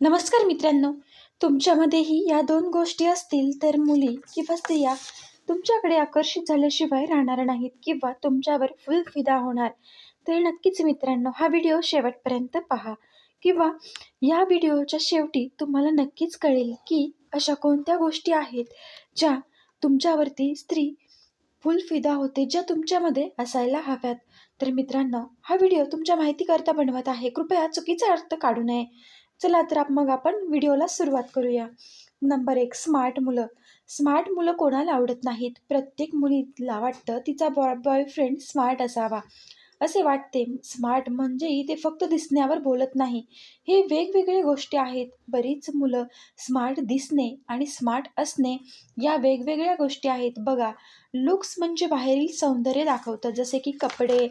नमस्कार मित्रांनो. तुमच्यामध्येही या दोन गोष्टी असतील तर मुली किंवा स्त्रिया तुमच्याकडे आकर्षित झाल्याशिवाय राहणार नाहीत किंवा तुमच्यावर फुल फिदा होणार. तर नक्कीच मित्रांनो हा व्हिडिओ शेवटपर्यंत पहा किंवा या व्हिडिओच्या शेवटी तुम्हाला नक्कीच कळेल की अशा कोणत्या गोष्टी आहेत ज्या तुमच्यावरती स्त्री फुल फिदा होते ज्या तुमच्यामध्ये असायला हव्यात. तर मित्रांनो हा व्हिडिओ तुमच्या माहितीकरता बनवत आहे. कृपया चुकीचा अर्थ काढू नये. चला तर मग आपण व्हिडिओला सुरुवात करूया. नंबर एक स्मार्ट मुलं. स्मार्ट मुलं कोणाला आवडत नाहीत? प्रत्येक मुलीला वाटतं तिचा बॉ बॉयफ्रेंड स्मार्ट असावा. असे वाटते स्मार्ट म्हणजेही ते फक्त दिसण्यावर बोलत नाही. हे वेगवेगळे गोष्टी आहेत. बरीच मुलं स्मार्ट दिसणे आणि स्मार्ट असणे या वेगवेगळ्या गोष्टी आहेत. बघा लुक्स म्हणजे बाहेरील सौंदर्य दाखवतं. जसे की कपडे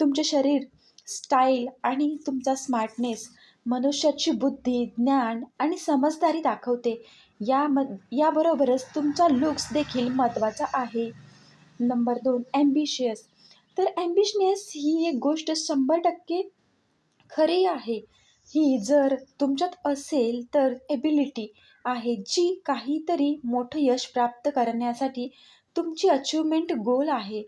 तुमचे शरीर स्टाईल आणि तुमचा स्मार्टनेस मनुष्याची बुद्धी ज्ञान आणि समजदारी दाखवते. या म याबरोबरच तुमचा लुक्स देखील महत्त्वाचा आहे. नंबर दोन ॲम्बिशियस तर ॲम्बिशनेस ही एक गोष्ट शंभर टक्के खरी आहे. ही जर तुमच्यात असेल तर एबिलिटी आहे जी काहीतरी मोठं यश प्राप्त करण्यासाठी तुमची अचिव्हमेंट गोल आहे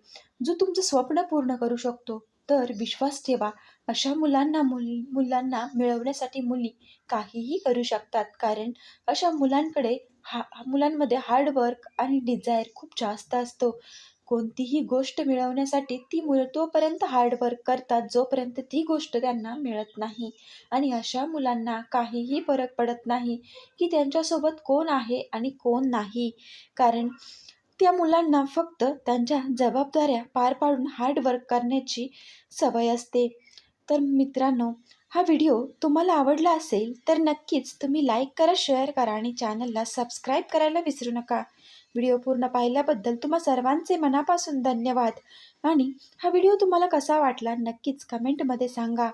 जो तुमचं स्वप्न पूर्ण करू शकतो. तर विश्वास ठेवा. अशा मुलांना मुल मुलांना मिळवण्यासाठी मुली काहीही करू शकतात. कारण अशा मुलांकडे हा मुलांमध्ये हार्डवर्क आणि डिझायर खूप जास्त असतो. कोणतीही गोष्ट मिळवण्यासाठी ती मुलं तोपर्यंत हार्डवर्क करतात जोपर्यंत ती गोष्ट त्यांना मिळत नाही. आणि अशा मुलांना काहीही फरक पडत नाही की त्यांच्यासोबत कोण आहे आणि कोण नाही. कारण त्या मुलांना फक्त त्यांच्या जबाबदाऱ्या पार पाडून हार्डवर्क करण्याची सवय असते. तर मित्रांनो हा व्हिडिओ तुम्हाला आवडला असेल तर नक्कीच तुम्ही लाईक करा शेअर करा आणि चॅनलला सबस्क्राईब करायला विसरू नका. व्हिडिओ पूर्ण पाहिल्याबद्दल तुम्हा सर्वांचे मनापासून धन्यवाद. आणि हा व्हिडिओ तुम्हाला कसा वाटला नक्कीच कमेंटमध्ये सांगा.